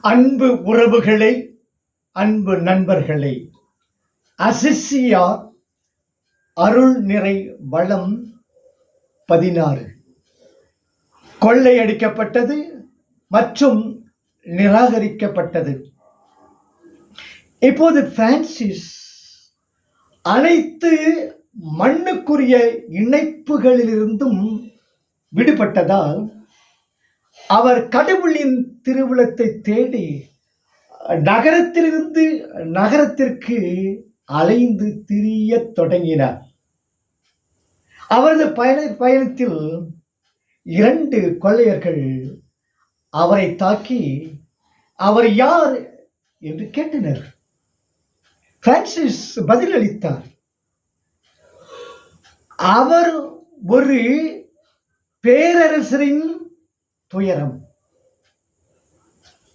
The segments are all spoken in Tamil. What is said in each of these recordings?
அன்பு உறவுகளை அன்பு நண்பர்களை. அசிசியா அருள் நிறை வளம் பதினாறு. கொள்ளையடிக்கப்பட்டது மற்றும் நிராகரிக்கப்பட்டது. இப்போது பிரான்சிஸ் அனைத்து மண்ணுக்குரிய இணைப்புகளிலிருந்தும் விடுபட்டதால் அவர் கடவுளின் திருவுளத்தை தேடி நகரத்திலிருந்து நகரத்திற்கு அலைந்து திரியத் தொடங்கினார். அவரது பயண பயணத்தில் இரண்டு கொள்ளையர்கள் அவரை தாக்கி அவர் யார் என்று கேட்டனர். பிரான்சிஸ் பதிலளித்தார். அவர் ஒரு பேரரசரின் துயரம்.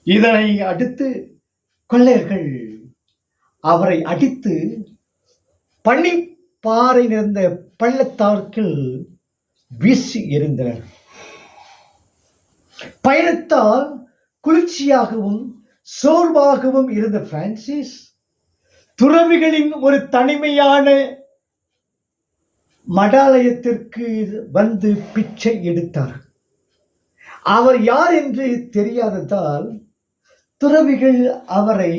இதனை அடுத்து கொள்ளையர்கள் அவரை அடித்து பனிப்பாறை நிறைந்த பள்ளத்தாக்கில் வீசி எறிந்தனர். பயணத்தால் குளிர்ச்சியாகவும் சோர்வாகவும் இருந்த பிரான்சிஸ் துறவிகளின் ஒரு தனிமையான மடாலயத்திற்கு வந்து பிச்சை எடுத்தார். அவர் யார் என்று தெரியாததால் துறவிகள் அவரை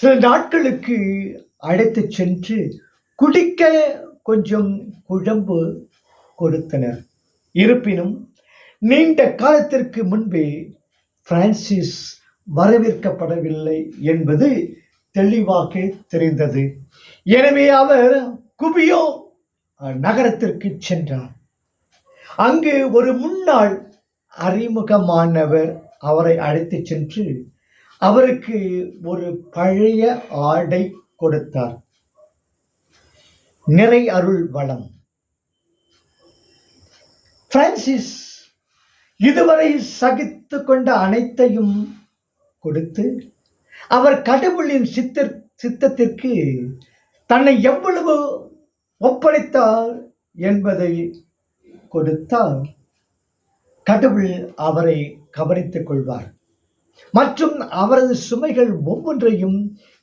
சில நாட்களுக்கு அழைத்து சென்று குடிக்க கொஞ்சம் குழம்பு கொடுத்தனர். இருப்பினும் நீண்ட காலத்திற்கு முன்பே பிரான்சிஸ் வரவேற்கப்படவில்லை என்பது தெளிவாக தெரிந்தது. எனவே அவர் குபியோ நகரத்திற்கு சென்றார். அங்கு ஒரு முன்னாள் அறிமுகமானவர் அவரை அழைத்துச் சென்று அவருக்கு ஒரு பழைய ஆடை கொடுத்தார். நிறை அருள் வளம். பிரான்சிஸ் இதுவரை சகித்து கொண்ட அனைத்தையும் கொடுத்து அவர் கடவுளின் சித்த சித்தத்திற்கு தன்னை எவ்வளவு ஒப்படைத்தார் என்பதை கொடுத்தால் கடவுள் அவரை கவனித்துக் கொள்வார். மற்றும் அவரது சுமைகள் ஒவ்வொன்றையும்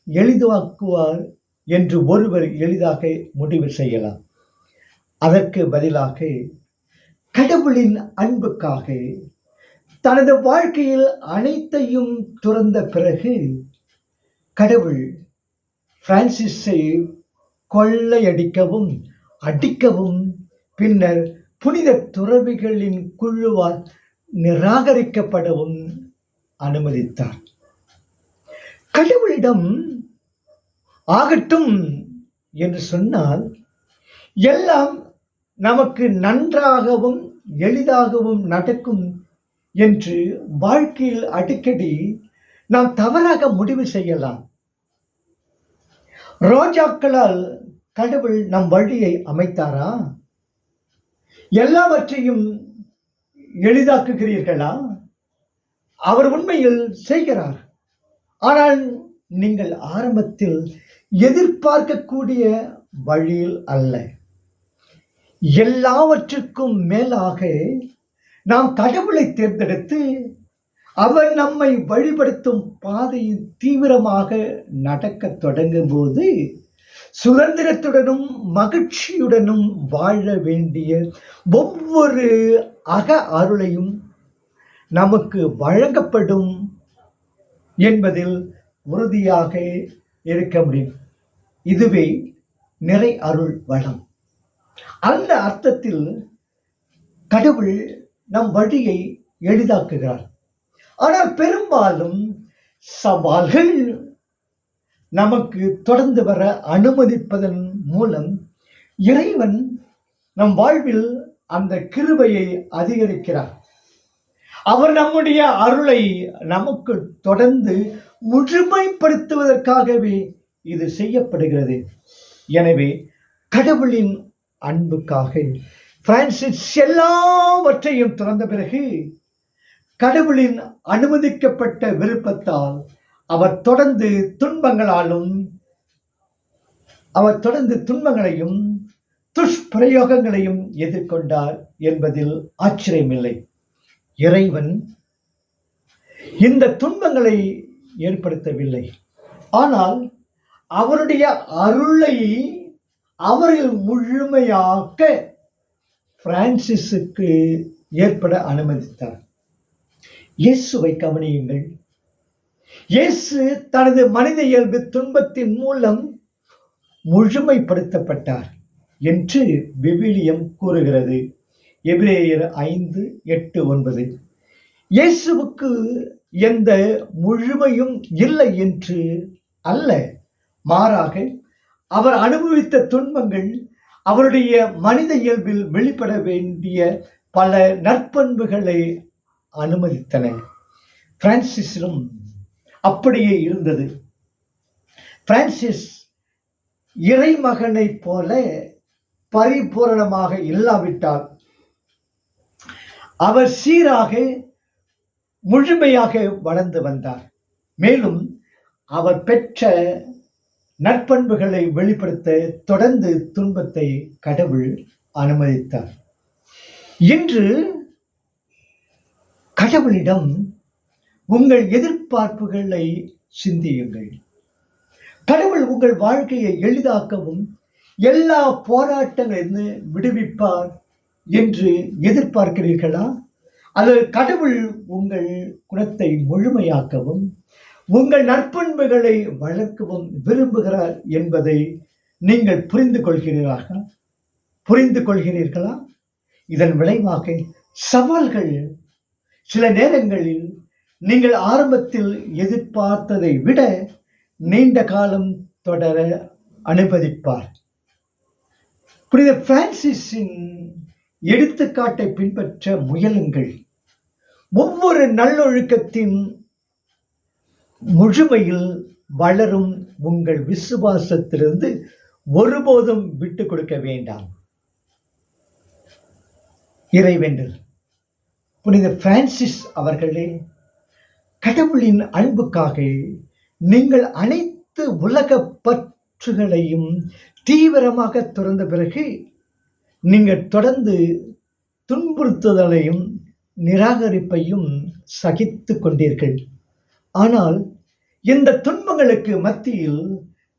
எளிதாக்குவார் என்று ஒருவர் எளிதாக முடிவு செய்யலாம். அதற்கு பதிலாக கடவுளின் அன்புக்காக தனது வாழ்க்கையில் அனைத்தையும் துறந்த பிறகு கடவுள் பிரான்சிஸை கொள்ளையடிக்கவும் அடிக்கவும் பின்னர் புனித துறவிகளின் குழுவால் நிராகரிக்கப்படவும் அனுமதித்தார். கடவுளிடம் ஆகட்டும் என்று சொன்னால் எல்லாம் நமக்கு நன்றாகவும் எளிதாகவும் நடக்கும் என்று வாழ்க்கையில் அடிக்கடி நாம் தவறாக முடிவு செய்யலாம். ரோஜாக்களால் கடவுள் நம் வழியை அமைத்தாரா? எல்லாவற்றையும் எளிதாக்குகிறீர்களா? அவர் உண்மையில் செய்கிறார். ஆனால் நீங்கள் ஆரம்பத்தில் எதிர்பார்க்கக்கூடிய வழியில் அல்ல. எல்லாவற்றுக்கும் மேலாக நாம் கடவுளை தேர்ந்தெடுத்து அவர் நம்மை வழிபடுத்தும் பாதையில் தீவிரமாக நடக்க தொடங்கும் போது சுதந்திரத்துடனும் மகிழ்ச்சியுடனும் வாழ வேண்டிய ஒவ்வொரு அக அருளையும் நமக்கு வழங்கப்படும் என்பதில் உறுதியாக இருக்க முடியும். இதுவே நிறை அருள் வளம். அந்த அர்த்தத்தில் கடவுள் நம் வழியை எளிதாக்குகிறார். ஆனால் பெரும்பாலும் சவால்கள் நமக்கு தொடர்ந்து வர அனுமதிப்பதன் மூலம் இறைவன் நம் வாழ்வில் அந்த கிருபையை அதிகரிக்கிறார். அவர் நம்முடைய அருளை நமக்கு தொடர்ந்து முழுமைப்படுத்துவதற்காகவே இது செய்யப்படுகிறது. எனவே கடவுளின் அன்புக்காக பிரான்சிஸ் எல்லாவற்றையும் திறந்த பிறகு கடவுளின் அனுமதிக்கப்பட்ட விருப்பத்தால் அவர் தொடர்ந்து துன்பங்களாலும் அவர் தொடர்ந்து துன்பங்களையும் துஷ்பிரயோகங்களையும் எதிர்கொண்டார் என்பதில் ஆச்சரியமில்லை. இறைவன் இந்த துன்பங்களை ஏற்படுத்தவில்லை. ஆனால் அவருடைய அருளை அவரில் முழுமையாக்க பிரான்சிஸுக்கு ஏற்பட அனுமதித்தார். இயேசுவை கவனியுங்கள். இயேசு தனது மனித இயல்பு துன்பத்தின் மூலம் முழுமைப்படுத்தப்பட்டார் என்று விவிலியம் கூறுகிறது. எபிரேயர் ஐந்து எட்டு ஒன்பது. இயேசுவுக்கு எந்த முழுமையும் இல்லை என்று அல்ல. மாறாக அவர் அனுபவித்த துன்பங்கள் அவருடைய மனித இயல்பில் வெளிப்பட வேண்டிய பல நற்பண்புகளை அனுமதித்தன. பிரான்சிஸிலும் அப்படியே இருந்தது. பிரான்சிஸ் இறைமகனைப் போல பரிபூரணமாக இல்லாவிட்டால் அவர் சீராக முழுமையாக வளர்ந்து வந்தார். மேலும் அவர் பெற்ற நற்பண்புகளை வெளிப்படுத்த தொடர்ந்து துன்பத்தை கடவுள் அனுமதித்தார். இன்று கடவுளிடம் உங்கள் எதிர்பார்ப்புகளை சிந்தியுங்கள். கடவுள் உங்கள் வாழ்க்கையை எளிதாக்கவும் எல்லா போராட்டங்களிலிருந்து விடுவிப்பார். என்று எதிர்பார்க்கிறீர்களா? அது கடவுள் உங்கள் குணத்தை முழுமையாக்கவும் உங்கள் நற்பண்புகளை வளர்க்கவும் விரும்புகிறார் என்பதை நீங்கள் புரிந்து கொள்கிறீர்களா? புரிந்து கொள்கிறீர்களா? இதன் விளைவாக சவால்கள் சில நேரங்களில் நீங்கள் ஆரம்பத்தில் எதிர்பார்த்ததை விட நீண்ட காலம் தொடர அனுமதிப்பார். புனித பிரான்சிஸின் எடுத்துக்காட்டை பின்பற்ற முயலுங்கள். ஒவ்வொரு நல்லொழுக்கத்தின் முழுமையில் வளரும் உங்கள் விசுவாசத்திலிருந்து ஒருபோதும் விட்டு கொடுக்க வேண்டாம். இறைவேண்டல் புனித பிரான்சிஸ் அவர்களே கடவுளின் அன்புக்காக நீங்கள் அனைத்து உலக பற்றுகளையும் தீவிரமாக துறந்த பிறகு நீங்கள் தொடர்ந்து துன்புறுத்துதலையும் நிராகரிப்பையும் சகித்து கொண்டீர்கள். ஆனால் இந்த துன்பங்களுக்கு மத்தியில்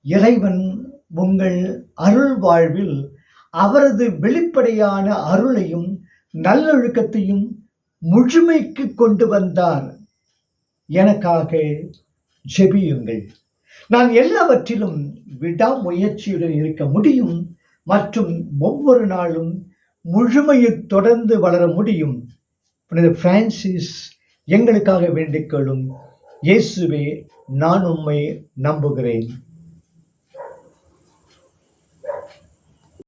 இறைவன் உங்கள் அருள் வாழ்வில் அவரது வெளிப்படையான அருளையும் நல்லொழுக்கத்தையும் முழுமைக்கு கொண்டு வந்தார். எனக்காக ஜெபியுங்கள். நான் எல்லாவற்றிலும் விடாமுயற்சியுடன் இருக்க முடியும். மற்றும் ஒவ்வொரு நாளும் முழுமையில் தொடர்ந்து வளர முடியும். புனித பிரான்சிஸ் எங்களுக்காக வேண்டிக் கொள்ளும். இயேசுவே நான் உம்மை நம்புகிறேன்.